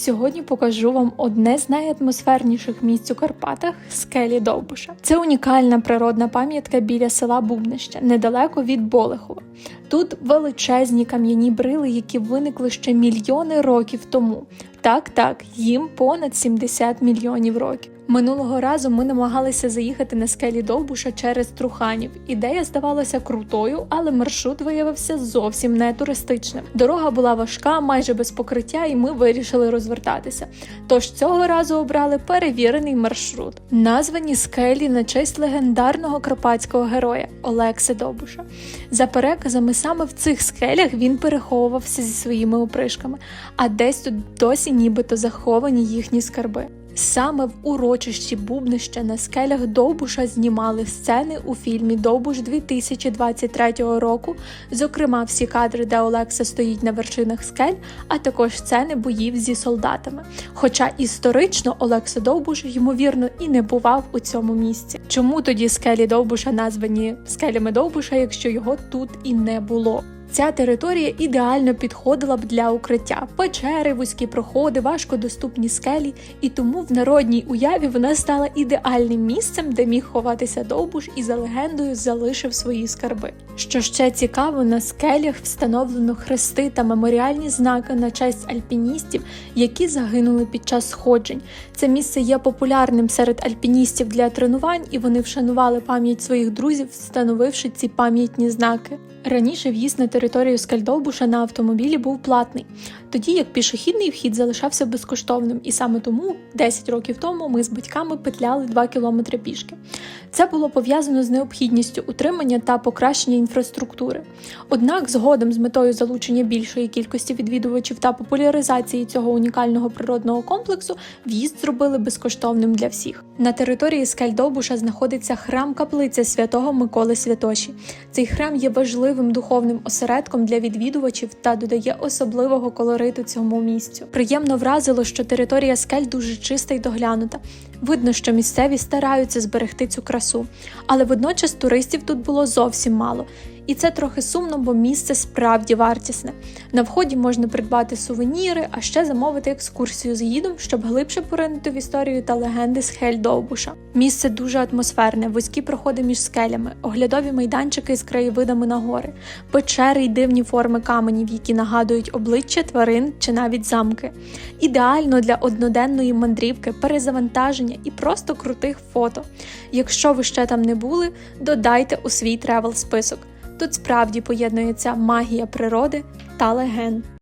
Сьогодні покажу вам одне з найатмосферніших місць у Карпатах скелі Довбуша. Це унікальна природна пам'ятка біля села Бубнище, недалеко від Болехова. Тут величезні кам'яні брили, які виникли ще мільйони років тому. Так, так, їм понад 70 мільйонів років. Минулого разу ми намагалися заїхати на скелі Довбуша через Труханів. Ідея здавалася крутою, але маршрут виявився зовсім не туристичним. Дорога була важка, майже без покриття, і ми вирішили розвертатися. Тож цього разу обрали перевірений маршрут. Названі скелі на честь легендарного карпатського героя Олекси Довбуша. За переказами, саме в цих скелях він переховувався зі своїми опришками, а десь тут досі нібито заховані їхні скарби. Саме в урочищі Бубнища на скелях Довбуша знімали сцени у фільмі Довбуш 2023 року, зокрема всі кадри, де Олекса стоїть на вершинах скель, а також сцени боїв зі солдатами. Хоча історично Олекса Довбуш, ймовірно, і не бував у цьому місці. Чому тоді скелі Довбуша названі скелями Довбуша, якщо його тут і не було? Ця територія ідеально підходила б для укриття: печери, вузькі проходи, важкодоступні скелі, і тому в народній уяві вона стала ідеальним місцем, де міг ховатися довбуш і за легендою залишив свої скарби. Що ще цікаво, на скелях встановлено хрести та меморіальні знаки на честь альпіністів, які загинули під час сходжень. Це місце є популярним серед альпіністів для тренувань, і вони вшанували пам'ять своїх друзів, встановивши ці пам'ятні знаки. Раніше в'їзд на територію Скальдовбуша на автомобілі був платний, тоді як пішохідний вхід залишався безкоштовним, і саме тому 10 років тому ми з батьками петляли 2 кілометри пішки. Це було пов'язано з необхідністю утримання та покращення інфраструктури. Однак, згодом з метою залучення більшої кількості відвідувачів та популяризації цього унікального природного комплексу в'їзд зробили безкоштовним для всіх. На території Скальдовбуша знаходиться храм каплиця святого Миколи Святоші. Цей храм є важливим духовним осередком для відвідувачів та додає особливого колориту цьому місцю. Приємно вразило, що територія скель дуже чиста й доглянута. Видно, що місцеві стараються зберегти цю красу, але водночас туристів тут було зовсім мало. І це трохи сумно, бо місце справді вартісне. На вході можна придбати сувеніри, а ще замовити екскурсію з гідом, щоб глибше поринути в історію та легенди з Хель-Довбуша. Місце дуже атмосферне, вузькі проходи між скелями, оглядові майданчики з краєвидами на гори, печери й дивні форми каменів, які нагадують обличчя тварин чи навіть замки. Ідеально для одноденної мандрівки, перезавантаження і просто крутих фото. Якщо ви ще там не були, додайте у свій тревел список. Тут справді поєднується магія природи та легенд.